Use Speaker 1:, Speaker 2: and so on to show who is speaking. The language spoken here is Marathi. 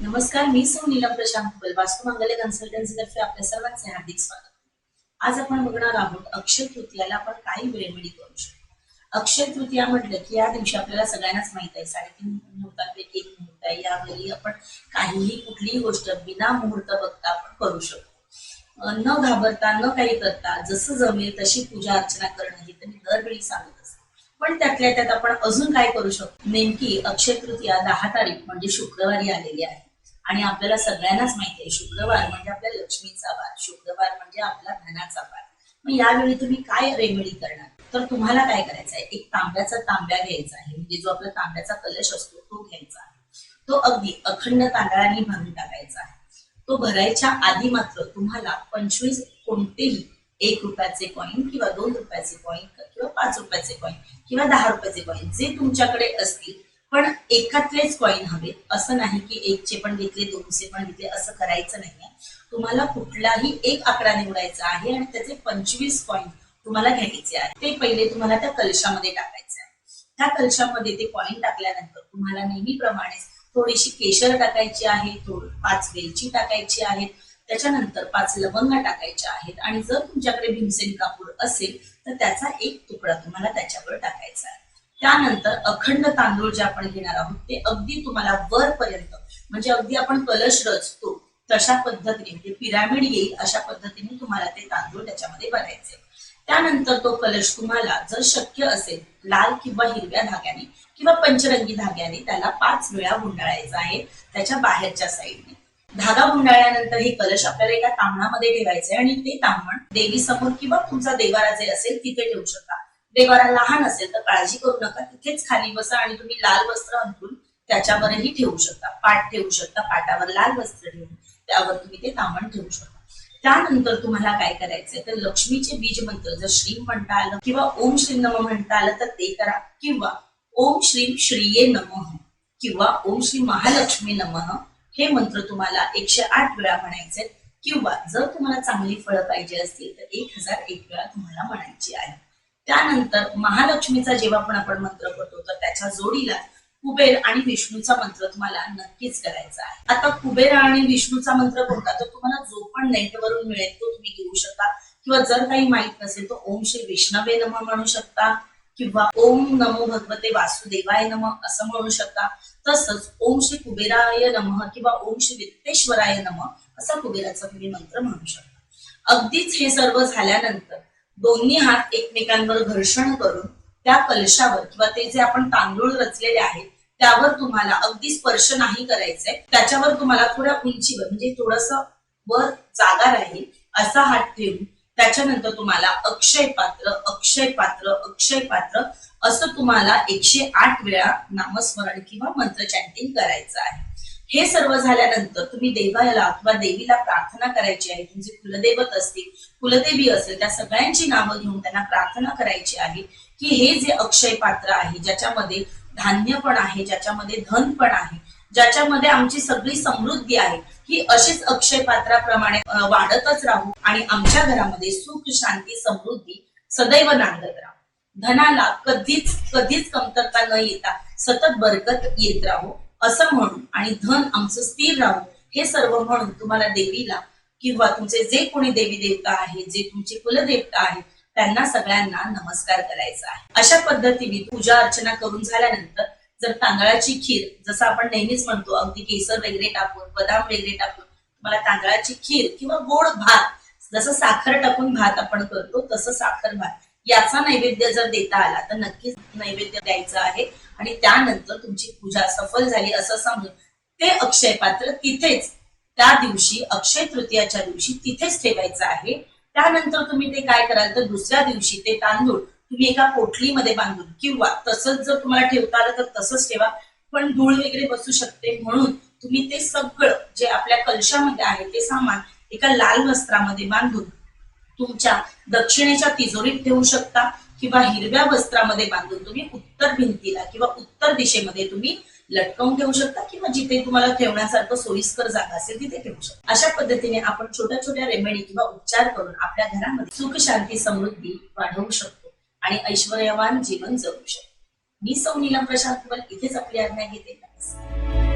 Speaker 1: नमस्कार मी सौ नीलम प्रशांत कुल वास्तू मंगल कन्सल्टन्सी तर्फे आपल्या सर्वांचे हार्दिक स्वागत. आज आपण बघणार आहोत अक्षय तृतीयाला आपण काही रेमेडी करू शकतो? अक्षय तृतीया म्हटलं की या दिवशी आपल्याला सगळ्यांनाच माहीत आहे साडेतीन मुहूर्तापैकी एक मुहूर्त आहे. यावेळी आपण काहीही कुठलीही गोष्ट बिना मुहूर्त बघता आपण करू शकतो. न घाबरता न काही करता जसं जमेल तशी पूजा अर्चना करणं हे तर दरवेळी सांगत असते. पण त्यातल्या त्यात आपण अजून काय करू शकतो? नेमकी अक्षय तृतीया दहा तारीख म्हणजे शुक्रवारी आलेली आहे. आणि आपल्याला सगळ्यांनाच माहिती आहे शुक्रवार म्हणजे आपल्या लक्ष्मीचा वार शुक्रवार म्हणजे आपला धनाचा वार. मग यावेळी तुम्ही काय रेमेडी करणार? तर तुम्हाला काय करायचं आहे? एक तांब्याचा तांब्या घ्यायचा आहे म्हणजे जो आपला तांब्याचा कलश असतो तो घ्यायचा आहे. तो अगदी अखंड तांदळाने भरून टाकायचा आहे. तो भरायच्या आधी मात्र तुम्हाला पंचवीस कोणतेही एक रुपयाचे कॉईन किंवा दोन रुपयाचे कॉईन किंवा पाच रुपयाचे कॉईन किंवा दहा रुपयाचे कॉईन जे तुमच्याकडे असतील पण एकातलेच कॉईन हवे. असं नाही की एकचे पण घेतले दोनचे पण घेतले असं करायचं नाहीये. तुम्हाला कुठलाही एक आकडा निवडायचा आहे आणि त्याचे पंचवीस कॉईन तुम्हाला घ्यायचे आहे ते पहिले तुम्हाला त्या कलशामध्ये टाकायचे आहे त्या कलशामध्ये ते कॉईन टाकल्यानंतर तुम्हाला नेहमीप्रमाणे थोडीशी केशर टाकायची आहे थोडी पाच वेलची टाकायची आहेत. त्याच्यानंतर पाच लवंगा टाकायच्या आहेत. आणि जर तुमच्याकडे भीमसेन कापूर असेल तर त्याचा एक तुकडा तुम्हाला त्याच्यावर टाकायचा आहे. त्यानंतर अखंड तांदूळ जे आपण घेणार आहोत ते अगदी तुम्हाला वरपर्यंत म्हणजे अगदी आपण कलश रचतो तशा पद्धतीने म्हणजे पिरामिड येईल अशा पद्धतीने तुम्हाला ते तांदूळ त्याच्यामध्ये भरायचे त्यानंतर तो कलश तुम्हाला जर शक्य असेल लाल किंवा हिरव्या धाग्याने किंवा पंचरंगी धाग्याने त्याला पाच वेळा गुंडाळायचा आहे त्याच्या बाहेरच्या साईडने. धागा गुंडाळल्यानंतर हे कलश आपल्याला एका तांबणामध्ये ठेवायचे आणि ते तांबण देवी समोर किंवा तुमचा देवारा जे असेल तिथे ठेवू शकता. देवाला लहान असेल तर काळजी करू नका. तिथेच खाली बसा आणि तुम्ही लाल वस्त्र अंथरून त्याच्यावरही ठेवू शकता. पाठ ठेवू शकता. पाटावर लाल वस्त्र ठेवून त्यावर तुम्ही ते तामण ठेवू शकता. त्यानंतर तुम्हाला काय करायचंय? तर लक्ष्मीचे बीज मंत्र जर श्रीम म्हणता आलं किंवा ओम श्री नम म्हणता आलं तर ते करा. किंवा ओम श्रीम श्रीये नमः किंवा ओम श्री महालक्ष्मी नमः हे मंत्र तुम्हाला एकशे आठ वेळा म्हणायचे किंवा जर तुम्हाला चांगली फळं पाहिजे असतील तर एक हजार एक वेळा तुम्हाला म्हणायची आहे. त्यानंतर महालक्ष्मीचा जेव्हा पण आपण मंत्र पडतो तर त्याच्या जोडीला कुबेर आणि विष्णूचा मंत्र तुम्हाला नक्कीच करायचा आहे. आता कुबेर आणि विष्णूचा मंत्र कोणता? तर तुम्हाला जो पण नेटवरून मिळेल तो तुम्ही घेऊ शकता. किंवा जर काही माहीत नसेल तर ओम श्री विष्णवे नम म्हणू शकता. किंवा ओम नमो भगवते वासुदेवाय नम असं म्हणू शकता. तसंच ओम श्री कुबेराय नम किंवा ओम श्री वित्तेश्वराय नम असा कुबेराचा तुम्ही मंत्र म्हणू शकता. अगदीच हे सर्व झाल्यानंतर दोन्ही हात एकमेकांवर घर्षण करून त्या कलशावर किंवा ते जे आपण तांदूळ रचलेले आहेत त्यावर तुम्हाला अगदी स्पर्श नाही करायचंय. त्याच्यावर तुम्हाला थोड्या उंचीवर म्हणजे थोडस वर जागा राहील असा हात ठेवून त्याच्यानंतर तुम्हाला अक्षय पात्र अक्षय पात्र अक्षय पात्र असं तुम्हाला एकशे आठ वेळा नामस्मरण किंवा मंत्र चॅन्टिंग करायचं आहे. हे सर्व झाल्यानंतर तुम्ही देवाला किंवा देवीला प्रार्थना करायची आहे. तुमचे कुलदैवत असतील कुलदेवी असेल त्या सगळ्यांची नावं घेऊन त्यांना प्रार्थना करायची आहे की हे जे अक्षय पात्र आहे ज्याच्यामध्ये धान्य पण आहे ज्याच्यामध्ये धन पण आहे ज्याच्यामध्ये आमची सगळी समृद्धी आहे ही अशीच अक्षय पात्राप्रमाणे वाढतच राहू आणि आमच्या घरामध्ये सुख शांती समृद्धी सदैव नांदत राहू. धनाला कधीच कधीच कमतरता न येता सतत बरकत येत राहू. असं म्हणून आणि धन आमचं स्थिर राहू हे सर्व म्हणून तुम्हाला देवीला किंवा तुमचे जे कोणी देवी देवता आहे जे तुमचे कुलदेवता आहेत त्यांना सगळ्यांना नमस्कार करायचा आहे. अशा पद्धतीने पूजा अर्चना करून झाल्यानंतर जर तांदळाची खीर जसं आपण नेहमीच म्हणतो अगदी केसर वगैरे टाकून बदाम वगैरे टाकून तुम्हाला तांदळाची खीर किंवा गोड भात जसं साखर टाकून भात आपण करतो तसं साखर भात. याचा नैवेद्य जर देता आला तर नक्कीच नैवेद्य द्यायचं आहे. आणि त्यानंतर तुमची पूजा सफल झाली असं समजून ते अक्षय पात्र तिथेच त्या दिवशी अक्षय तृतीयाच्या दिवशी तिथेच ठेवायचं आहे. त्यानंतर तुम्ही ते काय कराल तर दुसऱ्या दिवशी ते तांदूळ तुम्ही एका पोटलीमध्ये बांधून किंवा तसंच जर तुम्हाला ठेवता आलं तर तसंच ठेवा. पण धूळ वगैरे बसू शकते म्हणून तुम्ही ते सगळं जे आपल्या कलशामध्ये आहे ते सामान एका लाल वस्त्रामध्ये बांधून तुमच्या दक्षिणेच्या तिजोरीत ठेवू शकता किंवा हिरव्या वस्त्रामध्ये बांधून तुम्ही उत्तर भिंतीला किंवा उत्तर दिशेमध्ये तुम्ही लटकवून ठेवू शकता किंवा जिथे तुम्हाला ठेवण्यासारखं सोयीस्कर जागा असेल तिथे ठेवू शकता. अशा पद्धतीने आपण छोट्या छोट्या रेमेडी किंवा उपचार करून आपल्या घरामध्ये सुख शांती समृद्धी वाढवू शकतो आणि ऐश्वर्यवान जीवन जगू शकतो. मी सौ नीलम प्रशांत कुमार इथेच आपली आज्ञा घेते. नमस्कार.